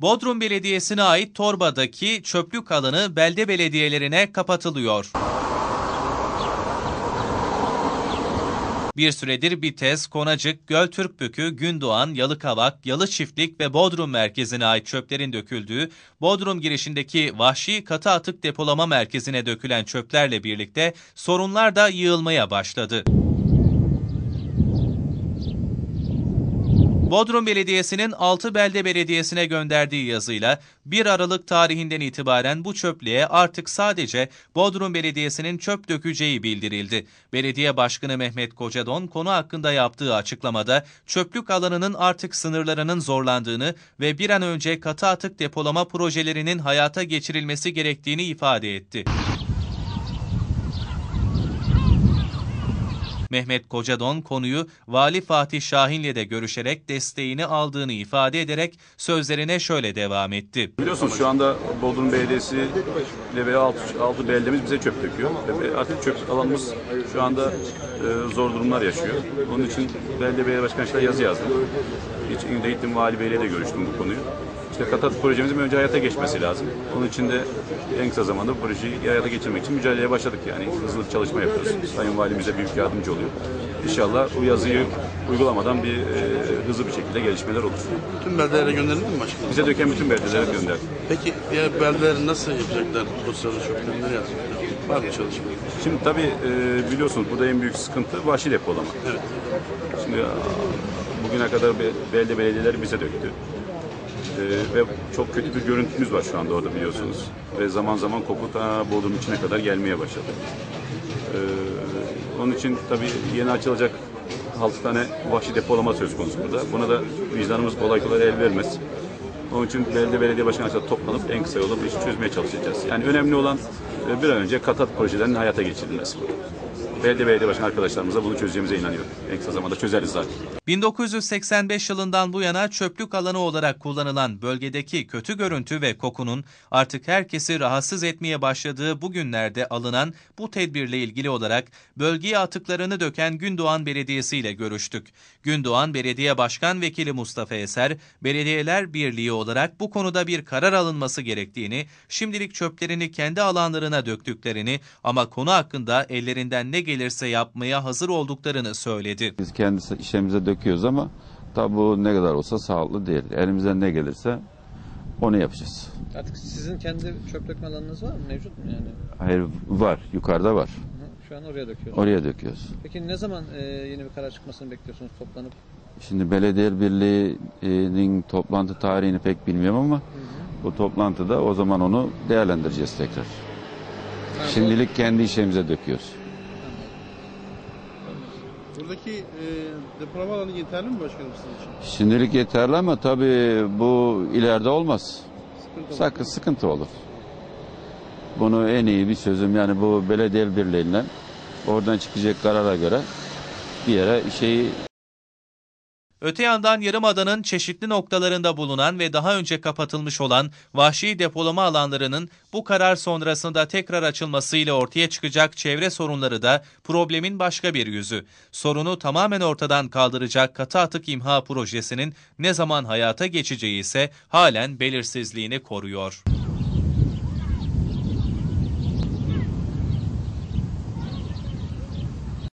Bodrum Belediyesi'ne ait Torba'daki çöplük alanı belde belediyelerine kapatılıyor. Bir süredir Bites, Konacık, Göltürkbükü, Gündoğan, Yalıkavak, Yalı Çiftlik ve Bodrum merkezine ait çöplerin döküldüğü, Bodrum girişindeki vahşi katı atık depolama merkezine dökülen çöplerle birlikte sorunlar da yığılmaya başladı. Bodrum Belediyesi'nin 6 belde belediyesine gönderdiği yazıyla 1 Aralık tarihinden itibaren bu çöplüğe artık sadece Bodrum Belediyesi'nin çöp dökeceği bildirildi. Belediye Başkanı Mehmet Kocadon konu hakkında yaptığı açıklamada çöplük alanının artık sınırlarının zorlandığını ve bir an önce katı atık depolama projelerinin hayata geçirilmesi gerektiğini ifade etti. Mehmet Kocadon konuyu Vali Fatih Şahin'le de görüşerek desteğini aldığını ifade ederek sözlerine şöyle devam etti. Biliyorsunuz şu anda Bodrum Belediyesi ile ve altı, altı beldemiz bize çöp döküyor. Ve artık çöp alanımız şu anda e, zor durumlar yaşıyor. Onun için Belediye Başkanı'na yazı yazdım. İngilizce gittim Vali Bey'le de görüştüm bu konuyu. İşte Katat projemizin önce hayata geçmesi lazım. Onun için de en kısa zamanda bu projeyi hayata geçirmek için mücadeleye başladık yani. Hızlı çalışma yapıyoruz. Sayın Valimize büyük yardımcı oluyor. İnşallah bu yazıyı uygulamadan bir e, hızlı bir şekilde gelişmeler olur. Tüm beldelere gönderildi mi başkanım? Bize döken bütün beldelere gönderdik. Peki diğer beldeler nasıl yapacaklar sosyal çöplerini nereye atacaklar? Var mı çalışma? Şimdi tabii e, biliyorsunuz burada en büyük sıkıntı vahşi depolama. Evet. Şimdi bugüne kadar be- belde belediyeler bize döktü. E, ve çok kötü bir görüntümüz var şu anda orada biliyorsunuz. Ve zaman zaman koku ta Bodrum içine kadar gelmeye başladı. E, onun için tabii yeni açılacak 6 tane vahşi depolama söz konusu burada. Buna da vicdanımız kolay kolay el vermez. Onun için belde belediye başkanlarıyla toplanıp en kısa yolla bu işi çözmeye çalışacağız. Yani önemli olan e, bir an önce katat projelerinin hayata geçirilmesi. Belediye belediye başkan arkadaşlarımızla bunu çözeceğimize inanıyorum. En kısa zamanda çözeriz zaten. 1985 yılından bu yana çöplük alanı olarak kullanılan bölgedeki kötü görüntü ve kokunun artık herkesi rahatsız etmeye başladığı bu günlerde alınan bu tedbirle ilgili olarak bölgeye atıklarını döken Gündoğan Belediyesi ile görüştük. Gündoğan Belediye Başkan Vekili Mustafa Eser, Belediyeler Birliği olarak bu konuda bir karar alınması gerektiğini, şimdilik çöplerini kendi alanlarına döktüklerini ama konu hakkında ellerinden ne gelirse yapmaya hazır olduklarını söyledi. Biz kendi işimize döküyoruz ama tabi bu ne kadar olsa sağlıklı değil. Elimizden ne gelirse onu yapacağız. Artık sizin kendi çöp dökme alanınız var mı? Mevcut mu yani? Hayır var, yukarıda var. Hı, Şu an oraya döküyorsunuz. Oraya döküyoruz. Peki ne zaman e, yeni bir karar çıkmasını bekliyorsunuz toplanıp? Şimdi Belediye Birliği'nin toplantı tarihini pek bilmiyorum ama bu toplantıda o zaman onu değerlendireceğiz tekrar. Şimdilik kendi işimize döküyoruz. Buradaki e, depolama alanı yeterli mi başkanım sizin için? Şimdilik yeterli ama tabii bu ileride olmaz. Sıkıntı olur. Sakın sıkıntı olur. Bunu en iyi bir çözüm yani bu belediye birliğiyle oradan çıkacak karara göre bir yere şeyi Öte yandan Yarımada'nın çeşitli noktalarında bulunan ve daha önce kapatılmış olan vahşi depolama alanlarının bu karar sonrasında tekrar açılmasıyla ortaya çıkacak çevre sorunları da problemin başka bir yüzü. Sorunu tamamen ortadan kaldıracak katı atık imha projesinin ne zaman hayata geçeceği ise halen belirsizliğini koruyor.